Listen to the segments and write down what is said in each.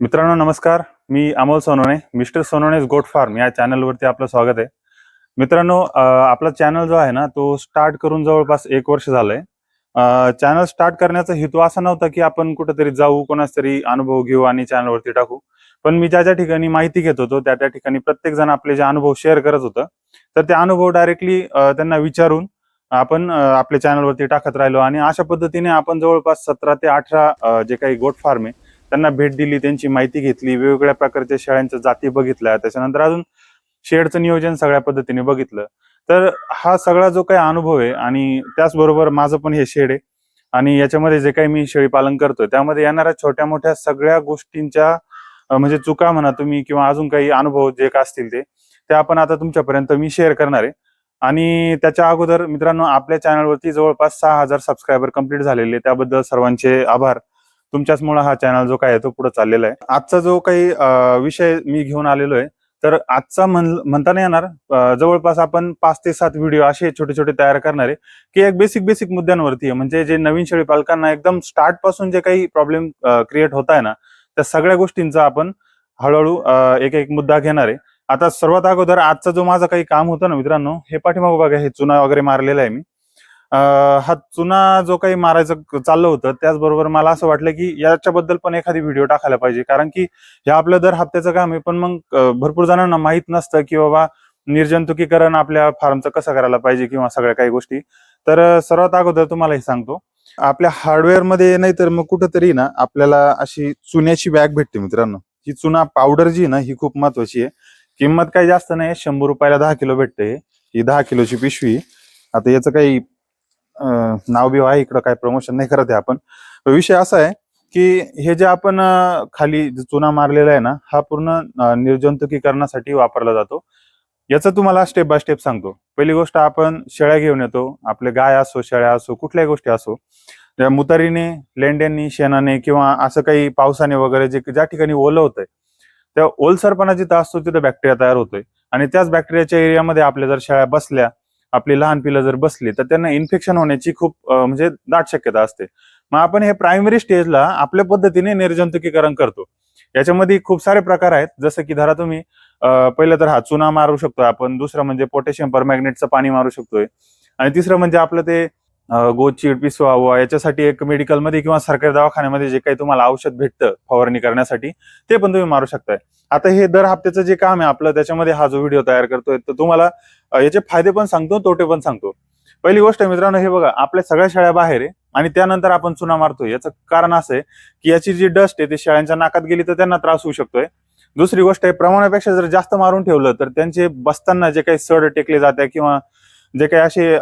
मित्रांनो नमस्कार. मी Amol Sonawane mister Sonawane's goat farm या चॅनलवरती आपलं स्वागत आहे. मित्रांनो आपला चॅनल जो आहे ना तो स्टार्ट करून जवळपास एक वर्ष झालंय. चॅनल स्टार्ट करण्याचा हेतू असा नव्हता की आपण कुठेतरी जाऊ कोणाच तरी अनुभव घेऊ आणि चॅनलवरती टाकू. पण मी ज्या ज्या ठिकाणी माहिती घेत होतो त्या त्या ठिकाणी प्रत्येक जण आपले जे अनुभव शेअर करत होतं तर ते अनुभव डायरेक्टली त्यांना विचारून आपण आपल्या चॅनलवरती टाकत राहिलो. आणि अशा पद्धतीने आपण जवळपास सतरा ते अठरा जे काही गोट फार्म आहे त्यांना भेट दिली त्यांची माहिती घेतली वेगवेगळ्या प्रकारच्या शेळ्यांच्या जाती बघितल्या. त्याच्यानंतर अजून शेडचं नियोजन सगळ्या पद्धतीने बघितलं. तर हा सगळा जो काही अनुभव आहे आणि त्याचबरोबर माझं पण हे शेड आहे आणि याच्यामध्ये जे काही मी शेळी पालन करतो त्यामध्ये येणाऱ्या छोट्या मोठ्या सगळ्या गोष्टींच्या म्हणजे चुका म्हणा तुम्ही किंवा अजून काही अनुभव जे का असतील ते ते आपण आता तुमच्यापर्यंत मी शेअर करणार आहे. आणि त्याच्या अगोदर मित्रांनो आपल्या चॅनलवरती जवळपास सहा हजार सबस्क्रायबर कंप्लीट झालेले त्याबद्दल सर्वांचे आभार. तुमच्याचमुळे हा चॅनल जो काय आहे तो पुढे चाललेला आहे. आजचा जो काही विषय मी घेऊन आलेलो आहे तर आजचा म्हण म्हणता नाही येणार. जवळपास आपण पाच ते सात व्हिडिओ असे छोटे छोटे तयार करणार आहे की एक बेसिक बेसिक मुद्द्यांवरती आहे. म्हणजे जे नवीन शेळी पालकांना एकदम स्टार्टपासून जे काही प्रॉब्लेम क्रिएट होत आहे ना त्या सगळ्या गोष्टींचा आपण हळूहळू एक एक मुद्दा घेणार आहे. आता सर्वात अगोदर आजचा जो माझं काही काम होतं ना मित्रांनो हे पाठीमागं बघा हे चुना वगैरे मारलेला आहे मी. हा चुना जो काही मारायचं चाललं होतं त्याचबरोबर मला असं वाटलं की याच्याबद्दल पण एखादी व्हिडिओ टाकायला पाहिजे. कारण की हे आपलं दर हप्त्याचं काम आहे पण मग भरपूर जणांना माहीत नसतं की बाबा निर्जंतुकीकरण आपल्या फार्मचं कसं करायला पाहिजे किंवा सगळ्या काही गोष्टी. तर सर्वात अगोदर तुम्हाला हे सांगतो आपल्या हार्डवेअरमध्ये नाही तर मग कुठंतरी ना आपल्याला अशी चुन्याची बॅग भेटते मित्रांनो. ही चुना पावडर जी ना ही खूप महत्वाची आहे. किंमत काही जास्त नाही शंभर रुपयाला दहा किलो भेटते. ही दहा किलोची पिशवी. आता याचं काही नाव बिव आहे इकडं काय प्रमोशन नाही करत आहे आपण. विषय असा आहे की हे जे आपण खाली चुना मारलेला आहे ना हा पूर्ण निर्जंतुकीकरणासाठी वापरला जातो. याचा तुम्हाला स्टेप बाय स्टेप सांगतो. पहिली गोष्ट आपण शेळ्या घेऊन येतो. आपले गाय असो शेळ्या असो कुठल्याही गोष्टी असो. त्या मुतारीने लेंड्यांनी शेणाने किंवा असं काही पावसाने वगैरे जे ज्या ठिकाणी ओलं होतंय त्या ओलसरपणा जिथं असतो तिथं बॅक्टेरिया तयार होतोय. आणि त्याच बॅक्टेरियाच्या एरियामध्ये आपल्या जर शेळ्या बसल्या आपली लहान पिलं जर बसली तर त्यांना इन्फेक्शन होण्याची खूप म्हणजे दाट शक्यता असते. मग आपण हे प्रायमरी स्टेजला आपल्या पद्धतीने निर्जंतुकीकरण करतो. याच्यामध्ये खूप सारे प्रकार आहेत. जसं की धरा तुम्ही पहिलं तर हा चुना मारू शकतो आपण. दुसरं म्हणजे पोटॅशियम परमॅग्नेटचं पाणी मारू शकतोय. आणि तिसरं म्हणजे आपलं ते अं, चिडपीस व्हावं याच्यासाठी एक मेडिकलमध्ये किंवा सरकारी दवाखान्यामध्ये जे काही तुम्हाला औषध भेटतं फवारणी करण्यासाठी ते पण तुम्ही मारू शकताय. आता हे दर हप्त्याचं जे काम आहे आपलं त्याच्यामध्ये हा जो व्हिडिओ तयार करतोय तर तुम्हाला याचे फायदे पण सांगतो तोटे पण सांगतो. पहिली गोष्ट मित्रांनो हे बघा आपल्या सगळ्या शेळ्या बाहेर आहे आणि त्यानंतर आपण चुना मारतोय. याचं कारण असं आहे की याची जी डस्ट आहे ती शेळ्यांच्या नाकात गेली तर त्यांना त्रास होऊ शकतोय. दुसरी गोष्ट आहे प्रमाणापेक्षा जर जास्त मारून ठेवलं तर त्यांचे बसताना जे काही सड टेकले जाते किंवा जे काही असे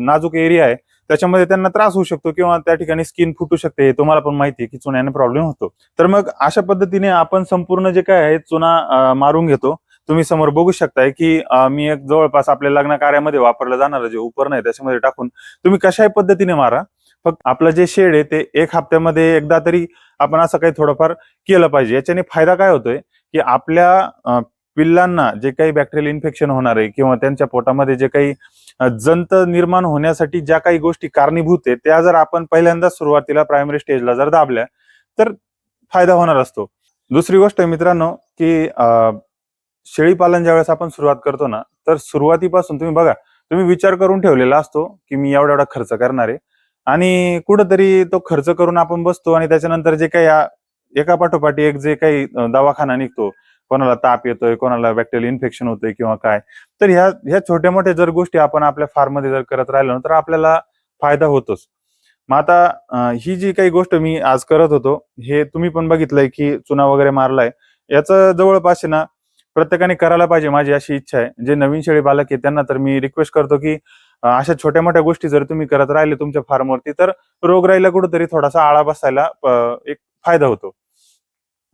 नाजूक एरिया आहे त्याच्यामध्ये त्यांना त्रास होऊ शकतो किंवा त्या ठिकाणी स्किन फुटू शकते हे तुम्हाला पण माहिती आहे की चुन्याने प्रॉब्लेम होतो. तर मग अशा पद्धतीने आपण संपूर्ण जे काय आहे चुना मारून घेतो. तुम्ही समोर बघू शकताय की मी एक जवळपास आपल्या लग्न कार्यामध्ये वापरलं जाणार जे उपरण आहे त्याच्यामध्ये टाकून. तुम्ही कशाही पद्धतीने मारा. फक्त आपलं जे शेड आहे ते एक हप्त्यामध्ये एकदा तरी आपण असं काही थोडंफार केलं पाहिजे. याच्याने फायदा काय होतोय की आपल्या पिल्लांना जे काही बॅक्टेरियल इन्फेक्शन होणार आहे किंवा त्यांच्या पोटामध्ये जे काही जंत निर्माण होण्यासाठी ज्या काही गोष्टी कारणीभूत आहे त्या जर आपण पहिल्यांदा सुरुवातीला प्रायमरी स्टेजला जर दाबल्या तर फायदा होणार असतो. दुसरी गोष्ट मित्रांनो की अं, शेळी पालन ज्यावेळेस आपण सुरुवात करतो ना तर सुरुवातीपासून तुम्ही बघा तुम्ही विचार करून ठेवलेला असतो की मी एवढा एवढा खर्च करणार आहे. आणि कुठंतरी तो खर्च करून आपण बसतो आणि त्याच्यानंतर जे काही एका पाठोपाठी एक जे काही दवाखाना निघतो कोणाला ताप येतोय कोणाला बॅक्टेरियल इन्फेक्शन होतोय किंवा काय. तर ह्या ह्या छोट्या मोठ्या जर गोष्टी आपण आपल्या फार्ममध्ये जर करत राहिलो ना तर आपल्याला फायदा होतोच. मग आता ही जी काही गोष्ट मी आज करत होतो हे तुम्ही पण बघितलंय की चुना वगैरे मारलाय. याचं जवळपास आहे ना प्रत्येकाने करायला पाहिजे माझी अशी इच्छा आहे. जे नवीन शेळी बालक आहे त्यांना तर मी रिक्वेस्ट करतो की अशा छोट्या मोठ्या गोष्टी जर तुम्ही करत राहिले तुमच्या फार्मवरती तर रोगराईला कुठेतरी थोडासा आळा बसायला एक फायदा होतो.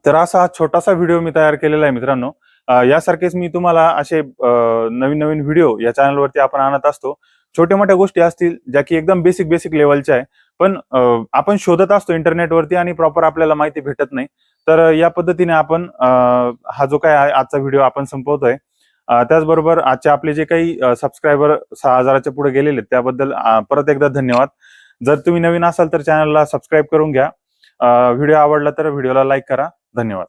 तर असा हा छोटासा व्हिडिओ मी तयार केलेला आहे मित्रांनो. यासारखेच मी तुम्हाला असे नवीन नवीन व्हिडिओ या चॅनलवरती आपण आणत असतो. छोट्या मोठ्या गोष्टी असतील ज्या की एकदम बेसिक बेसिक लेवलच्या आहे. पण आपण शोधत असतो इंटरनेटवरती आणि प्रॉपर आपल्याला माहिती भेटत नाही. तर या पद्धतीने आपण हा जो काय आहे आजचा व्हिडिओ आपण संपवतोय. त्याचबरोबर आजचे आपले जे काही सबस्क्रायबर सहा हजाराच्या पुढे गेलेले आहेत, त्याबद्दल परत एकदा धन्यवाद. जर तुम्ही नवीन असाल तर चॅनलला सबस्क्राईब करून घ्या. व्हिडिओ आवडला तर व्हिडिओला लाईक करा. धन्यवाद.